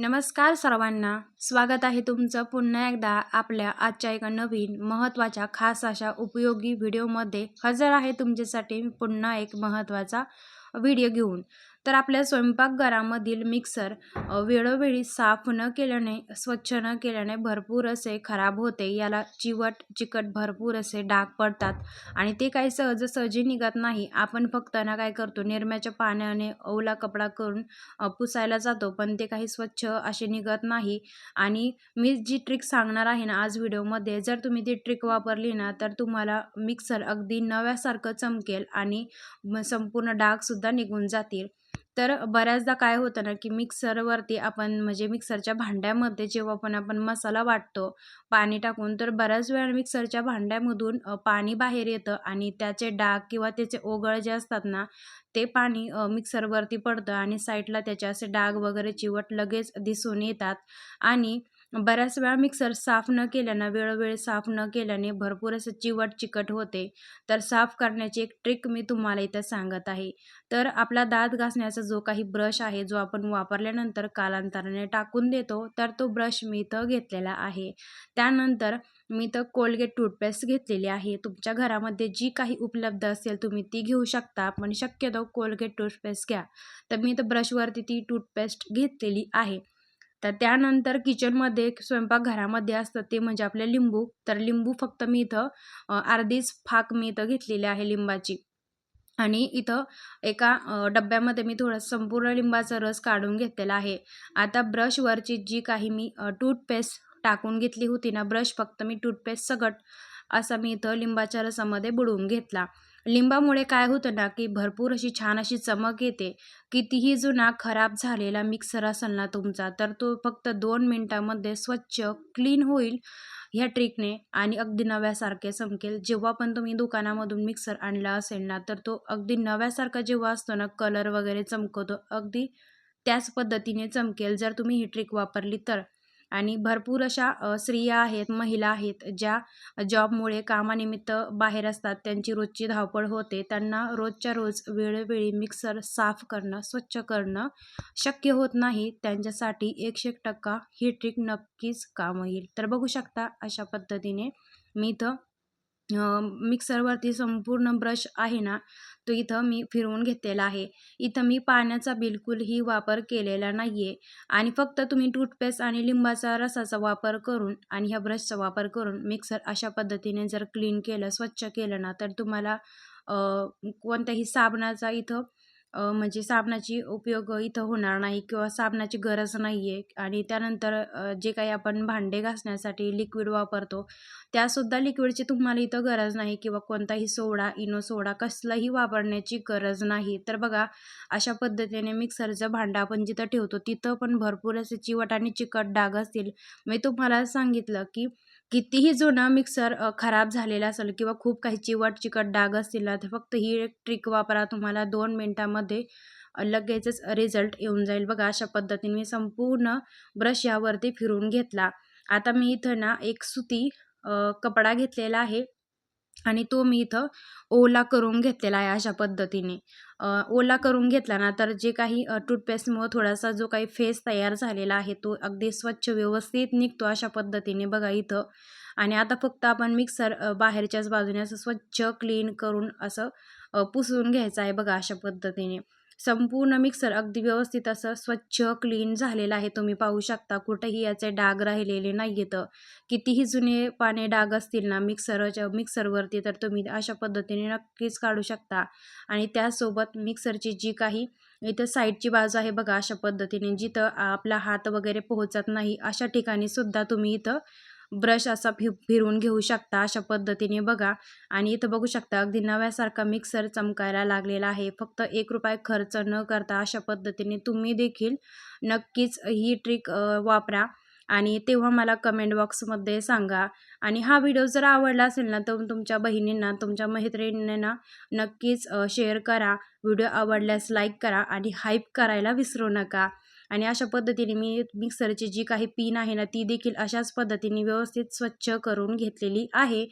नमस्कार सर्वांना. स्वागत आहे तुमचं पुन्हा एकदा आपल्या आजच्या एका नवीन महत्त्वाच्या खास अशा उपयोगी व्हिडिओमध्ये. हजर आहे तुमच्यासाठी पुन्हा एक महत्त्वाचा व्हिडिओ घेऊन. तर आपल्या स्वयंपाकघरामधील मिक्सर वेळोवेळी साफ न केल्याने स्वच्छ न केल्याने भरपूर असे खराब होते. याला चिवट चिकट भरपूर असे डाग पडतात आणि ते काही सहजसहजी निघत नाही. आपण फक्त ना काय करतो निरम्याच्या पाण्याने ओला कपडा करून पुसायला जातो पण ते काही स्वच्छ असे निघत नाही. आणि मी जी ट्रिक सांगणार आहे ना आज व्हिडिओमध्ये जर तुम्ही ती ट्रिक वापरली ना तर तुम्हाला मिक्सर अगदी नव्यासारखं चमकेल आणि संपूर्ण डागसुद्धा निघून जातील. तर बऱ्याचदा काय होतं ना की मिक्सरवरती आपण म्हणजे मिक्सरच्या भांड्यामध्ये जेव्हा पण आपण मसाला वाटतो पाणी टाकून तर बऱ्याच वेळा मिक्सरच्या भांड्यामधून पाणी बाहेर येतं आणि त्याचे डाग किंवा त्याचे ओघळ जे असतात ना ते पाणी मिक्सरवरती पडतं आणि साईडला त्याचे असे डाग वगैरे चिवट लगेच दिसून येतात आणि बऱ्याच वेळा मिक्सर साफ न केल्यानं वेळोवेळी साफ न केल्याने भरपूर असं चिवट चिकट होते. तर साफ करण्याची एक ट्रिक मी तुम्हाला इथं सांगत आहे. तर आपला दात घासण्याचा जो काही ब्रश आहे जो आपण वापरल्यानंतर कालांतराने टाकून देतो तर तो ब्रश मी इथं घेतलेला आहे. त्यानंतर मी इथं कोलगेट टूथपेस्ट घेतलेली आहे. तुमच्या घरामध्ये जी काही उपलब्ध असेल तुम्ही ती घेऊ शकता पण शक्यतो कोलगेट टूथपेस्ट घ्या. तर मी इथं ब्रशवरती ती टूथपेस्ट घेतलेली आहे. तर त्यानंतर किचनमध्ये स्वयंपाकघरामध्ये असतं ते म्हणजे आपले लिंबू. तर लिंबू फक्त मी इथं अर्धीच फाक मी इथं घेतलेली आहे लिंबाची. आणि इथं एका डब्यामध्ये मी थोडं संपूर्ण लिंबाचा रस काढून घेतलेला आहे. आता ब्रशवरची जी काही मी टूथपेस्ट टाकून घेतली होती ना ब्रश फक्त मी टूथपेस्ट सगट असा मी इथं लिंबाच्या रसामध्ये बुडवून घेतला. लिंबामुळे काय होतं ना की भरपूर अशी छान अशी चमक येते कितीही जुना खराब झालेला मिक्सर असेल ना तुमचा तर तो फक्त दोन मिनटामध्ये स्वच्छ क्लीन होईल ह्या ट्रिकने. आणि अगदी नव्यासारखे चमकेल जेव्हा पण तुम्ही दुकानामधून मिक्सर आणला असेल ना तर तो अगदी नव्यासारखा जेव्हा असतो ना कलर वगैरे चमकतो अगदी त्याच पद्धतीने चमकेल. जर तुम्ही ही ट्रिक वापरली तर आणि भरपूर अशा स्त्रिया आहेत महिला आहेत ज्या जॉबमुळे कामानिमित्त बाहेर असतात. त्यांची रोजची धावपळ होते. त्यांना रोजच्या रोज वेळोवेळी मिक्सर साफ करणं स्वच्छ करणं शक्य होत नाही. त्यांच्यासाठी एकशे एक टक्का ही ट्रिक नक्कीच काम येईल. तर बघू शकता अशा पद्धतीने मी इथं मिक्सरवरती संपूर्ण ब्रश आहे ना तो इथं मी फिरवून घेतलेला आहे. इथं मी पाण्याचा बिलकुलही वापर केलेला नाही आहे आणि फक्त तुम्ही टूथपेस्ट आणि लिंबाचा रसाचा वापर करून आणि ह्या ब्रशचा वापर करून मिक्सर अशा पद्धतीने जर क्लीन केलं स्वच्छ केलं ना तर तुम्हाला कोणत्याही साबणाचा इथं म्हणजे साबणाची उपयोग इथं होणार नाही किंवा साबणाची गरज नाही आहे आणि त्यानंतर जे काही आपण भांडे घासण्यासाठी लिक्विड वापरतो त्यासुद्धा लिक्विडची तुम्हाला इथं गरज नाही किंवा कोणताही सोडा इनो सोडा कसलाही वापरण्याची गरज नाही. तर बघा अशा पद्धतीने मिक्सरचं भांडं आपण जिथं ठेवतो तिथं पण भरपूर असे चिवट आणि चिकट डाग असतील. मी तुम्हाला सांगितलं की कितीही जुना मिक्सर खराब झालेला असेल किंवा खूप काही चिवट चिकट डाग असतील ना तर फक्त ही एक ट्रिक वापरा. तुम्हाला दोन मिनटामध्ये लगेचच रिझल्ट येऊन जाईल. बघा अशा पद्धतीने मी संपूर्ण ब्रश यावरती फिरून घेतला. आता मी इथं ना एक सुती कपडा घेतलेला आहे आणि तो मी इथं ओला करून घेतलेला आहे अशा पद्धतीने. ओला करून घेतला ना तर जे काही टूथपेस्टमुळं थोडासा जो काही फेस तयार झालेला आहे तो अगदी स्वच्छ व्यवस्थित निघतो अशा पद्धतीने बघा इथं. आणि आता फक्त आपण मिक्सर बाहेरच्याच बाजूने असं स्वच्छ क्लीन करून असं पुसून घ्यायचं आहे बघा अशा पद्धतीने. संपूर्ण मिक्सर अगदी व्यवस्थित असं स्वच्छ क्लीन झालेलं आहे. तुम्ही पाहू शकता कुठेही याचे डाग राहिलेले नाही आहेत कितीही जुने पाने डाग असतील ना मिक्सरच्या मिक्सरवरती तर तुम्ही अशा पद्धतीने नक्कीच काढू शकता. आणि त्यासोबत मिक्सरची जी काही इथं साईडची बाजू आहे बघा अशा पद्धतीने जिथं आपला हात वगैरे पोहोचत नाही अशा ठिकाणी सुद्धा तुम्ही इथं ब्रश असा फि फिरवून घेऊ शकता अशा पद्धतीने बघा. आणि इथं बघू शकता अगदी नव्यासारखा मिक्सर चमकायला लागलेला आहे. फक्त एक रुपये खर्च न करता अशा पद्धतीने तुम्ही देखील नक्कीच ही ट्रिक वापरा. आणि तेव्हा मला कमेंट बॉक्समध्ये सांगा. आणि हा व्हिडिओ जर आवडला असेल ना तर तुमच्या बहिणींना तुमच्या मैत्रिणींना नक्कीच शेअर करा. व्हिडिओ आवडल्यास लाईक करा आणि हाईप करायला विसरू नका. आणि अशा पद्धतीने मी मिक्सरची जी काही पिन आहे ना ती देखील अशाच पद्धतीने व्यवस्थित स्वच्छ करून घेतलेली आहे.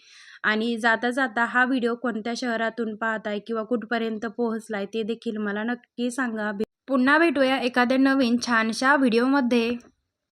आणि जाता जाता हा व्हिडिओ कोणत्या शहरातून पाहताय किंवा कुठपर्यंत पोहोचलाय ते देखील मला नक्की सांगा. पुन्हा भेटूया एखाद्या नवीन छानशा व्हिडिओमध्ये.